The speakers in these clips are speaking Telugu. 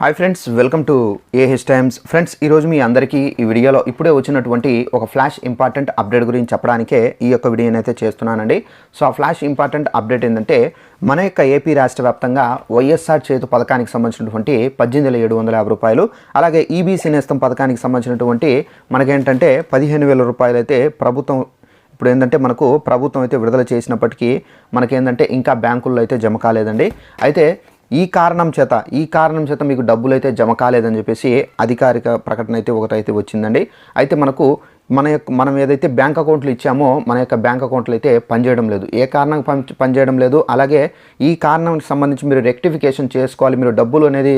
Hi friends welcome to A H times friends ఈరోజు మీ అందరికీ ఈ వీడియోలో ఇప్పుడే వచ్చినటువంటి ఒక ఫ్లాష్ ఇంపార్టెంట్ అప్డేట్ గురించి చెప్పడానికే ఈ యొక్క వీడియోని అయితే చేస్తున్నానండి. సో ఆ ఫ్లాష్ ఇంపార్టెంట్ అప్డేట్ ఏంటంటే మన యొక్క ఏపీ రాష్ట్ర వ్యాప్తంగా వైఎస్ఆర్ చేతు పథకానికి సంబంధించినటువంటి పద్దెనిమిది వేల ఏడు వందల యాభై రూపాయలు అలాగే ఈబీసీ నేస్తం పథకానికి సంబంధించినటువంటి మనకేంటంటే పదిహేను వేల రూపాయలు అయితే ప్రభుత్వం ఇప్పుడు ఏంటంటే మనకు ప్రభుత్వం అయితే విడుదల చేసినప్పటికీ మనకేంటంటే ఇంకా బ్యాంకుల్లో అయితే జమ కాలేదండి. అయితే ఈ కారణం చేత ఈ కారణం చేత మీకు డబ్బులు అయితే జమ కాలేదని చెప్పేసి అధికారిక ప్రకటన అయితే ఒకటైతే వచ్చిందండి. అయితే మనకు మన యొక్క మనం ఏదైతే బ్యాంక్ అకౌంట్లు ఇచ్చామో మన యొక్క బ్యాంక్ అకౌంట్లు అయితే పనిచేయడం లేదు. ఏ కారణం పనిచేయడం లేదు? అలాగే ఈ కారణానికి సంబంధించి మీరు రెక్టిఫికేషన్ చేసుకోవాలి. మీరు డబ్బులు అనేది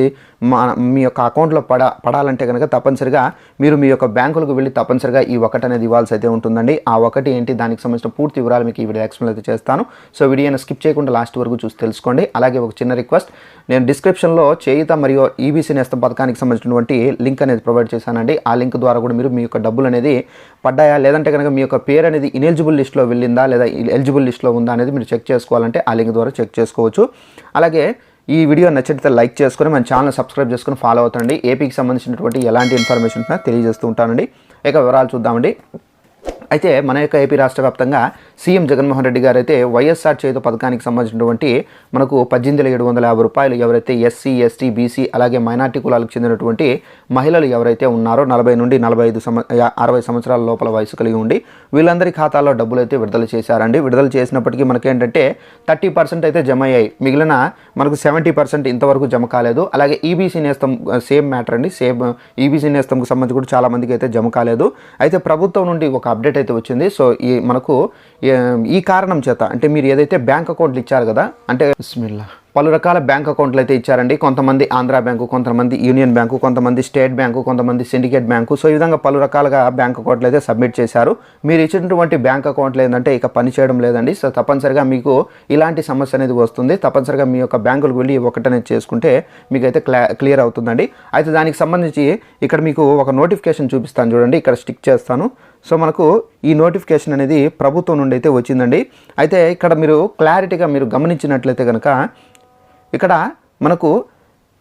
మా మీ యొక్క అకౌంట్లో పడ పడాలంటే కనుక తప్పనిసరిగా మీరు మీ యొక్క బ్యాంకులకు వెళ్ళి తప్పనిసరిగా ఈ ఒకటి అనేది ఇవ్వాల్సి అయితే ఉంటుందండి. ఆ ఒకటి ఏంటి? దానికి సంబంధించిన పూర్తి వివరాలు మీకు ఈ వీడియో ఎక్స్ప్లెయిన్ అయితే చేస్తాను. సో వీడియోని స్కిప్ చేయకుండా లాస్ట్ వరకు చూసి తెలుసుకోండి. అలాగే ఒక చిన్న రిక్వెస్ట్ నేను డిస్క్రిప్షన్లో చేయిత మరియు ఈబీసీ నేస్తం పథకానికి సంబంధించినటువంటి లింక్ అనేది ప్రొవైడ్ చేశానండి. ఆ లింక్ ద్వారా కూడా మీరు మీ యొక్క డబ్బులు అనేది పడ్డాయా? లేదంటే కనుక మీ యొక్క పేరు అనేది ఇనెలిజిబుల్ లిస్ట్లో వెళ్ళిందా? లేదా ఎలిజిబుల్ లిస్ట్లో ఉందా అనేది మీరు చెక్ చేసుకోవాలంటే ఆ లింక్ ద్వారా చెక్ చేసుకోవచ్చు. అలాగే ఈ వీడియో నచ్చితే లైక్ చేసుకొని మన ఛానల్ సబ్స్క్రైబ్ చేసుకొని ఫాలో అవుతండి. ఏపీకి సంబంధించినటువంటి ఎలాంటి ఇన్ఫర్మేషన్ తెలియజేస్తూ ఉంటానండి. ఇక వివరాలు చూద్దామండి. అయితే మన యొక్క ఏపీ రాష్ట్ర వ్యాప్తంగా సీఎం జగన్మోహన్ రెడ్డి గారు అయితే వైఎస్ఆర్ చేత పథకానికి సంబంధించినటువంటి మనకు పద్దెనిమిది ఏడు వందల యాభై రూపాయలు ఎవరైతే S C S T B C అలాగే మైనార్టీ కులాలకు చెందినటువంటి మహిళలు ఎవరైతే ఉన్నారో నలభై నుండి నలభై ఐదు సంవ అరవై సంవత్సరాల లోపల వయసు కలిగి ఉండి వీళ్ళందరి ఖాతాల్లో డబ్బులు అయితే విడుదల చేశారండి. విడుదల చేసినప్పటికీ మనకేంటంటే థర్టీ పర్సెంట్ అయితే జమ అయ్యాయి. మిగిలిన మనకు సెవెంటీ పర్సెంట్ ఇంతవరకు జమ కాలేదు. అలాగే E B C Nestham same matter అండి. సేమ్ ఈబీసీ నేస్తంకు సంబంధించి కూడా చాలా మందికి అయితే జమ కాలేదు. అయితే ప్రభుత్వం నుండి ఒక అప్డేట్ అయితే వచ్చింది. సో ఈ మనకు ఈ కారణం చేత అంటే మీరు ఏదైతే బ్యాంక్ అకౌంట్లు ఇచ్చారు కదా అంటే బిస్మిల్లా. పలు రకాల బ్యాంక్ అకౌంట్లు అయితే ఇచ్చారండి. కొంతమంది ఆంధ్ర బ్యాంకు కొంతమంది యూనియన్ బ్యాంకు కొంతమంది స్టేట్ బ్యాంకు కొంతమంది సిండికేట్ బ్యాంకు. సో ఈ విధంగా పలు రకాలుగా బ్యాంక్ అకౌంట్లు అయితే సబ్మిట్ చేశారు. మీరు ఇచ్చినటువంటి బ్యాంక్ అకౌంట్లు ఏంటంటే ఇక పని చేయడం లేదండి. సో తప్పనిసరిగా మీకు ఇలాంటి సమస్య అనేది వస్తుంది. తప్పనిసరిగా మీ యొక్క బ్యాంకులకు వెళ్ళి ఒకటనేది చేసుకుంటే మీకు అయితే క్లా క్లియర్ అవుతుందండి. అయితే దానికి సంబంధించి ఇక్కడ మీకు ఒక నోటిఫికేషన్ చూపిస్తాను చూడండి. ఇక్కడ స్టిక్ చేస్తాను. సో మనకు ఈ నోటిఫికేషన్ అనేది ప్రభుత్వం నుండి అయితే వచ్చిందండి. అయితే ఇక్కడ మీరు క్లారిటీగా మీరు గమనించినట్లయితే కనుక ఇక్కడ మనకు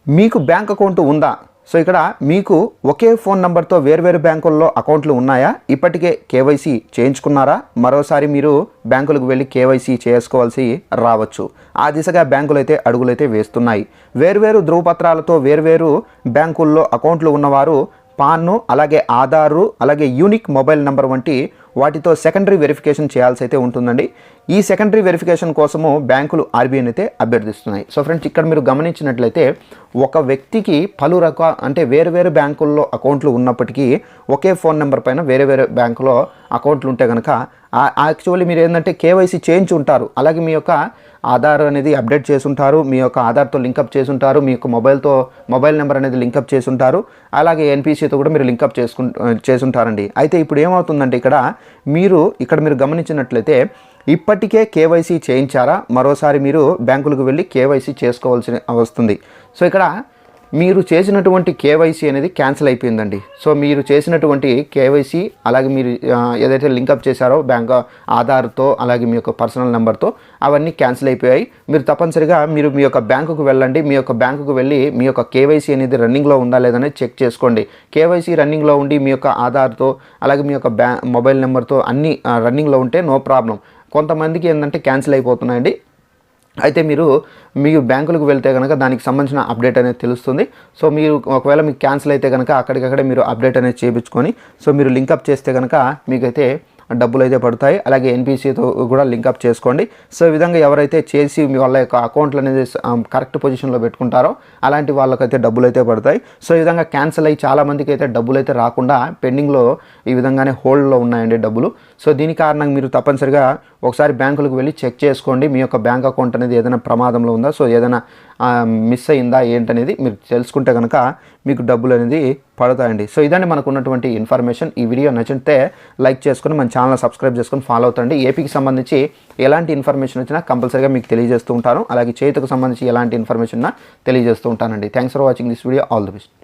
మీకు బ్యాంక్ అకౌంట్ ఉందా? సో ఇక్కడ మీకు ఒకే ఫోన్ నంబర్తో వేర్వేరు బ్యాంకుల్లో అకౌంట్లు ఉన్నాయా? ఇప్పటికే కేవైసీ చేయించుకున్నారా? మరోసారి మీరు బ్యాంకులకు వెళ్ళి కేవైసీ చేసుకోవాల్సి రావచ్చు. ఆ దిశగా బ్యాంకులు అయితే అడుగులైతే వేస్తున్నాయి. వేర్వేరు ధృవపత్రాలతో వేర్వేరు బ్యాంకుల్లో అకౌంట్లు ఉన్నవారు పాన్ను అలాగే ఆధారు అలాగే యూనిక్ మొబైల్ నెంబర్ వంటి వాటితో సెకండరీ వెరిఫికేషన్ చేయాల్సి అయితే ఉంటుందండి. ఈ సెకండరీ వెరిఫికేషన్ కోసము బ్యాంకులు ఆర్బీఐ అయితే అభ్యర్థిస్తున్నాయి. సో ఫ్రెండ్స్ ఇక్కడ మీరు గమనించినట్లయితే ఒక వ్యక్తికి పలు రకాల అంటే వేరు వేరు బ్యాంకుల్లో అకౌంట్లు ఉన్నప్పటికీ ఒకే ఫోన్ నెంబర్ పైన వేరే వేరే బ్యాంకులో అకౌంట్లు ఉంటే కనుక యాక్చువల్లీ మీరు ఏంటంటే కేవైసీ చేయించి ఉంటారు. అలాగే మీ యొక్క ఆధార్ అనేది అప్డేట్ చేసి ఉంటారు మీ యొక్క ఆధార్తో లింకప్ చేసి ఉంటారు మీ యొక్క మొబైల్తో మొబైల్ నెంబర్ అనేది లింకప్ చేసి ఉంటారు అలాగే ఎన్పిసితో కూడా మీరు లింకప్ చేసుకు చేసి ఉంటారండి అయితే ఇప్పుడు ఏమవుతుందంటే ఇక్కడ మీరు ఇక్కడ మీరు గమనించినట్లయితే ఇప్పటికే కేవైసీ చేయించారా? మరోసారి మీరు బ్యాంకులకు వెళ్ళి కేవైసీ చేసుకోవాల్సి వస్తుంది సో ఇక్కడ మీరు చేసినటువంటి కేవైసీ అనేది క్యాన్సిల్ అయిపోయిందండి. సో మీరు చేసినటువంటి కేవైసీ అలాగే మీరు ఏదైతే లింకప్ చేశారో బ్యాంక్ ఆధార్తో అలాగే మీ యొక్క పర్సనల్ నెంబర్తో అవన్నీ క్యాన్సిల్ అయిపోయాయి. మీరు తప్పనిసరిగా మీరు మీ యొక్క బ్యాంకుకు వెళ్ళండి. మీ యొక్క బ్యాంకుకు వెళ్ళి మీ యొక్క కేవైసీ అనేది రన్నింగ్లో ఉందా లేదనేది చెక్ చేసుకోండి. కేవైసీ రన్నింగ్లో ఉండి మీ యొక్క ఆధార్తో అలాగే మీ యొక్క బ్యా మొబైల్ నెంబర్తో అన్నీ రన్నింగ్లో ఉంటే నో ప్రాబ్లం. కొంతమందికి ఏంటంటే క్యాన్సిల్ అయిపోతున్నాయండి. అయితే మీరు మీరు బ్యాంకులకు వెళ్తే కనుక దానికి సంబంధించిన అప్డేట్ అనేది తెలుస్తుంది. సో మీరు ఒకవేళ మీకు క్యాన్సిల్ అయితే కనుక అక్కడికక్కడే మీరు అప్డేట్ అనేది చేయించుకొని సో మీరు లింకప్ చేస్తే కనుక మీకైతే డబ్బులు అయితే పడతాయి. అలాగే ఎన్పిసితో కూడా లింకప్ చేసుకోండి. సో ఈ విధంగా ఎవరైతే చేసి మీ వాళ్ళ యొక్క అకౌంట్లు అనేది కరెక్ట్ పొజిషన్లో పెట్టుకుంటారో అలాంటి వాళ్ళకైతే డబ్బులు అయితే పడతాయి. సో ఈ విధంగా క్యాన్సిల్ అయ్యి చాలామందికి అయితే డబ్బులు అయితే రాకుండా పెండింగ్లో ఈ విధంగానే హోల్డ్లో ఉన్నాయండి డబ్బులు. సో దీని కారణంగా మీరు తప్పనిసరిగా ఒకసారి బ్యాంకులకు వెళ్ళి చెక్ చేసుకోండి మీ యొక్క బ్యాంక్ అకౌంట్ అనేది ఏదైనా ప్రమాదంలో ఉందా సో ఏదైనా మిస్ అయిందా ఏంటనేది మీరు తెలుసుకుంటే కనుక మీకు డబ్బులు అనేది పడతాయండి. సో ఇదండి మనకు ఉన్నటువంటి ఇన్ఫర్మేషన్. ఈ వీడియో నచ్చితే లైక్ చేసుకొని మన ఛానల్ సబ్స్క్రైబ్ చేసుకొని ఫాలో అవుతండి. ఏపీకి సంబంధించి ఎలాంటి ఇన్ఫర్మేషన్ వచ్చినా కంపల్సరీగా మీకు తెలియజేస్తూ ఉంటాను. అలాగే చేతికి సంబంధించి ఎలాంటి ఇన్ఫర్మేషన్ తెలియజేస్తూ ఉంటానండి. Thanks for watching this video all the best